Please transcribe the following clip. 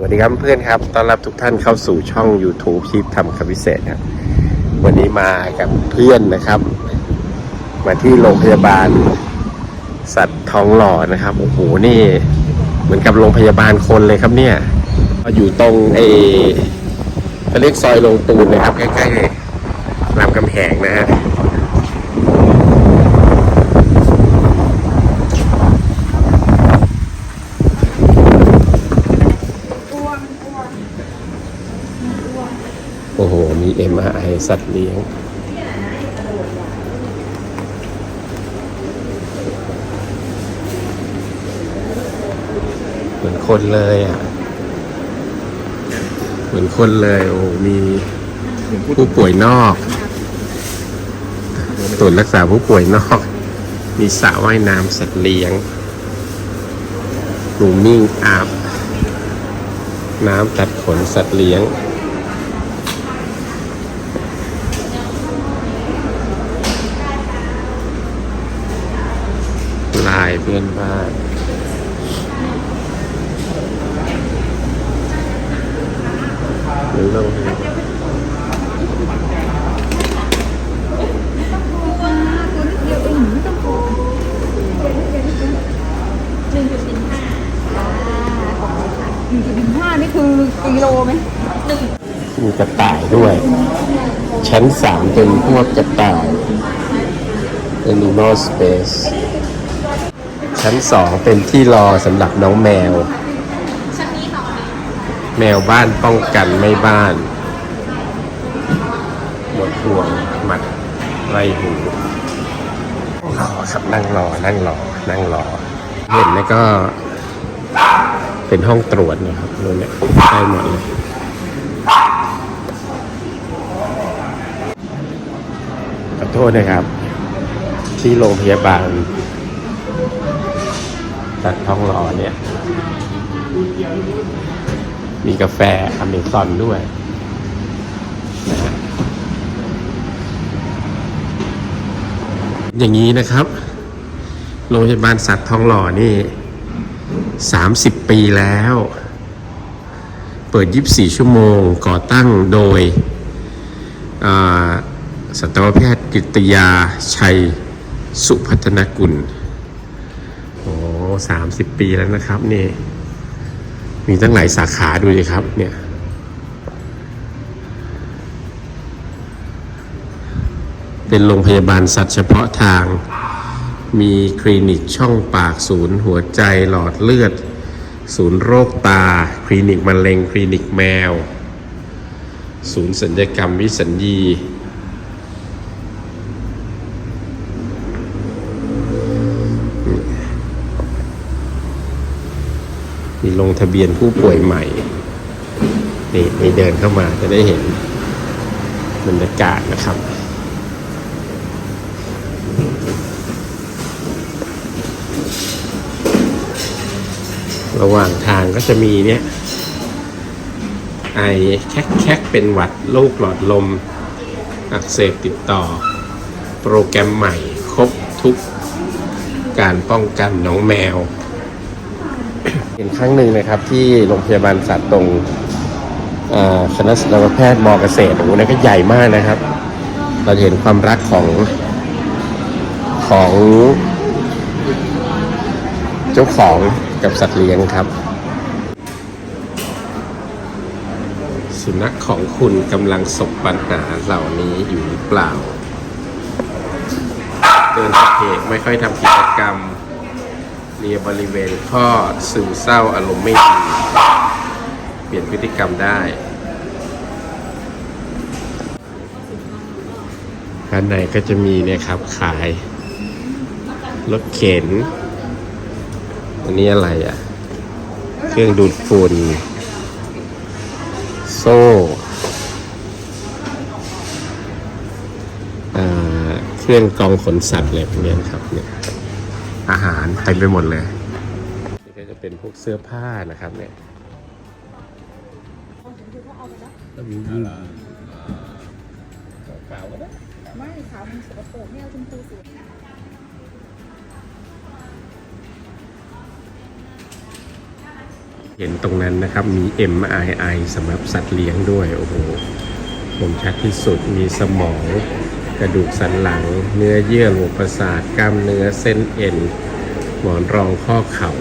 สวัสดีครับเพื่อนครับ ต้อนรับทุกท่านเข้าสู่ช่อง YouTube ชีพทำคำพิเศษครับ วันนี้มากับเพื่อนนะครับ มาที่โรงพยาบาล สัตว์ทองหล่อนะครับ โอ้โห นี่ เหมือนกับโรงพยาบาลคนเลยครับเนี่ยก็อยู่ตรงไอ้เขาเรียกซอยลงตูนนะครับ ใกล้ๆรามคำแหงนะฮะ โอ้โห มี MRI สัตว์เลี้ยง เหมือนคนเลยอะ เหมือนคนเลย โอ้มีผู้ป่วยนอก ตรวจรักษาผู้ป่วยนอก มีสระว่ายน้ำสัตว์เลี้ยงหนูมิ่งอาบ น้ำตัดขนสัตว์เลี้ยง ลายเพื่อนบ้านหรือเราหนึ่งจุดหนึ่งห้าหนึ่งจุดหนึ่งห้านี่คือกิโลไหมหนึ่งมีกระต่ายด้วย ชั้นสามเป็นพวกกระต่าย Animal Space ชั้นสองเป็นที่รอสำหรับน้องแมว แมวบ้านป้องกันไม่บ้านหมดห่วงหมัดไรหูรอครับนั่งรอนั่งรอนั่งรอ เห็นแล้วก็ เป็นห้องตรวจนะครับนู่นเนี่ยได้หมดเลยขอโทษนะครับ ที่โรงพยาบาล ตัดท้องหล่อเนี่ย มีกาแฟอเมซอนด้วยนะอย่างนี้นะครับ โรงพยาบาลสัตว์ทองหล่อนี่ 30 ปีแล้ว เปิด 24 ชั่วโมงก่อตั้งโดยสัตวแพทย์กิตยาชัยสุพัฒนกุล สามสิบปีแล้วนะครับนี่มีตั้งหลายสาขาดูสิครับ เนี่ย เป็นโรงพยาบาลสัตว์เฉพาะทาง มีคลินิกช่องปากศูนย์ หัวใจหลอดเลือด ศูนย์โรคตา คลินิกมะเร็ง คลินิกแมว ศูนย์สัญญกรรมวิสัญญี มีลงทะเบียนผู้ป่วยใหม่ นี่นี่เดินเข้ามาจะได้เห็นบรรยากาศนะครับ ระหว่างทางก็จะมีเนี่ย ไอแคกแคกเป็นหวัดโรคหลอดลม อักเสบติดต่อ โปรแกรมใหม่ครบทุกการป้องกันน้องแมว เห็นครั้งหนึ่งนะครับที่โรงพยาบาลสัตว์ตรงคณะสัตวแพทย์มอเกษตรโอ้โหนั่นก็ใหญ่มากนะครับ เราเห็นความรักของของเจ้าของกับสัตว์เลี้ยงครับ สุนัขของคุณกำลังสบปัญหาเหล่านี้อยู่หรือเปล่าเดินสะเพกไม่ค่อยทำกิจกรรม เลียบริเวณข้อซึมเศร้าอารมณ์ไม่ดีเปลี่ยนพฤติกรรมได้ด้านในก็จะมีเนี่ยครับ ขายรถเข็น อันนี้อะไรอะ เครื่องดูดฝุ่น โซ่เครื่องกรองขนสัตว์อะไรพวกนี้ครับเนี่ย อาหารเต็มไปหมดเลยนี่ก็จะเป็นพวกเสื้อผ้านะครับเนี่ยเปล่าก็ได้ไม่ขาวมันสกปรกไม่เอาชมพูสีเห็นตรงนั้นนะครับมี MRI สำหรับสัตว์เลี้ยงด้วย โอ้โหผมชัดที่สุดมีสมอง กระดูกสันหลัง เนื้อเยื่อหัวประสาทกล้ามเนื้อเส้นเอ็น หมอนรองข้อเข่า